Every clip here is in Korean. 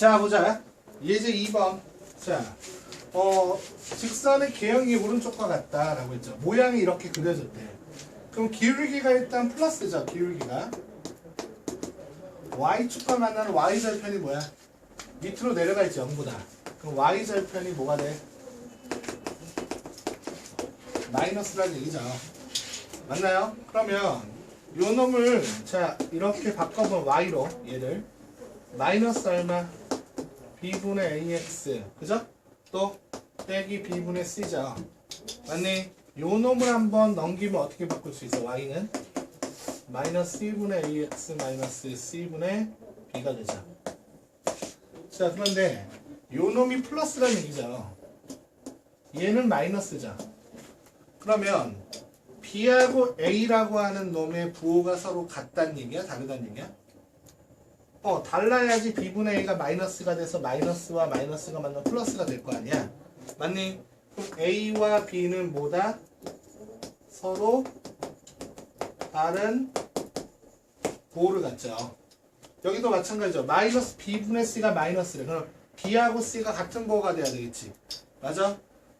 자, 보자. 예제 2번. 자, 어, 직선의 개형이 오른쪽과 같다라고 했죠. 모양이 이렇게 그려졌대. 그럼 기울기가 일단 플러스죠, 기울기가. y축과 만나는 y절편이 뭐야? 밑으로 내려가 있지, 0보다. 그럼 y절편이 뭐가 돼? 마이너스라는 얘기죠. 맞나요? 그러면 요 놈을 자 이렇게 바꿔보면 y로 얘를 마이너스 얼마 b분의 ax 그죠? 또 빼기 b분의 c죠. 맞니? 요 놈을 한번 넘기면 어떻게 바꿀 수 있어? y는 마이너스 c분의 ax 마이너스 c분의 b가 되죠. 자 그런데 요 놈이 플러스라는 얘기죠. 얘는 마이너스죠. 그러면 B하고 A라고 하는 놈의 부호가 서로 같다는 얘기야? 다르다는 얘기야? 어, 달라야지 B분의 A가 마이너스가 돼서 마이너스와 마이너스가 만나면 플러스가 될 거 아니야? 맞니? 그럼 A와 B는 뭐다? 서로 다른 부호를 갖죠. 여기도 마찬가지죠. 마이너스 B분의 C가 마이너스래. 그럼 B하고 C가 같은 부호가 돼야 되겠지. 맞아?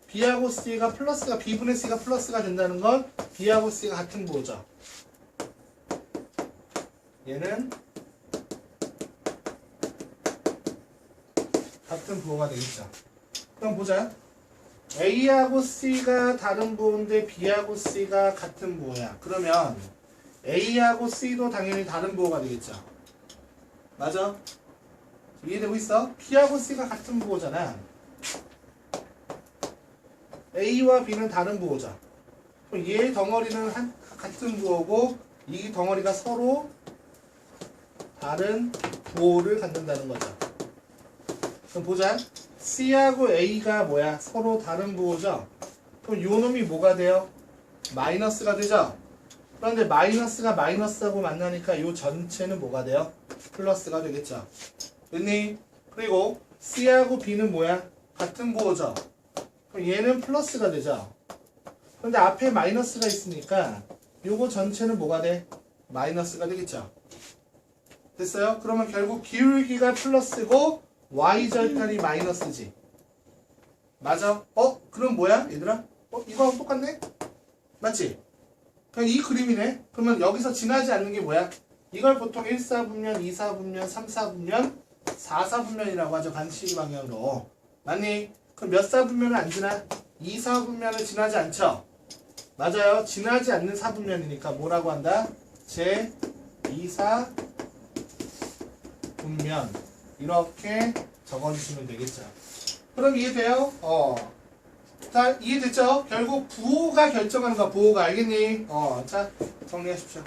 B하고 C가 플러스가 B분의 C가 플러스가 된다는 건 B하고 C가 같은 부호죠. 얘는 같은 부호가 되겠죠. 그럼 보자. A하고 C가 다른 부호인데 B하고 C가 같은 부호야. 그러면 A하고 C도 당연히 다른 부호가 되겠죠. 맞아? 이해되고 있어? B하고 C가 같은 부호잖아. A와 B는 다른 부호죠. 그럼 얘 덩어리는 한, 같은 부호고 이 덩어리가 서로 다른 부호를 갖는다는 거죠. 그럼 보자. C하고 A가 뭐야? 서로 다른 부호죠. 그럼 요 놈이 뭐가 돼요? 마이너스가 되죠. 그런데 마이너스가 마이너스하고 만나니까 요 전체는 뭐가 돼요? 플러스가 되겠죠. 됐니? 그리고 C하고 B는 뭐야? 같은 부호죠. 그럼 얘는 플러스가 되죠. 그런데 앞에 마이너스가 있으니까 요거 전체는 뭐가 돼? 마이너스가 되겠죠. 됐어요? 그러면 결국 기울기가 플러스고 y절편이 마이너스지. 맞아? 어? 그럼 뭐야? 얘들아? 어? 이거하고 똑같네? 맞지? 그냥 이 그림이네? 그러면 여기서 지나지 않는 게 뭐야? 이걸 보통 1사분면, 2사분면, 3사분면, 4사분면이라고 하죠. 반시기 방향으로. 맞니? 그럼 몇 사분면은 안 지나? 2사분면을 지나지 않죠? 맞아요. 지나지 않는 사분면이니까 뭐라고 한다? 제 2사 분면 이렇게 적어주시면 되겠죠. 그럼 이해돼요? 어. 자, 이해됐죠? 결국 부호가 결정하는 거야, 부호가. 알겠니? 어, 자, 정리하십시오.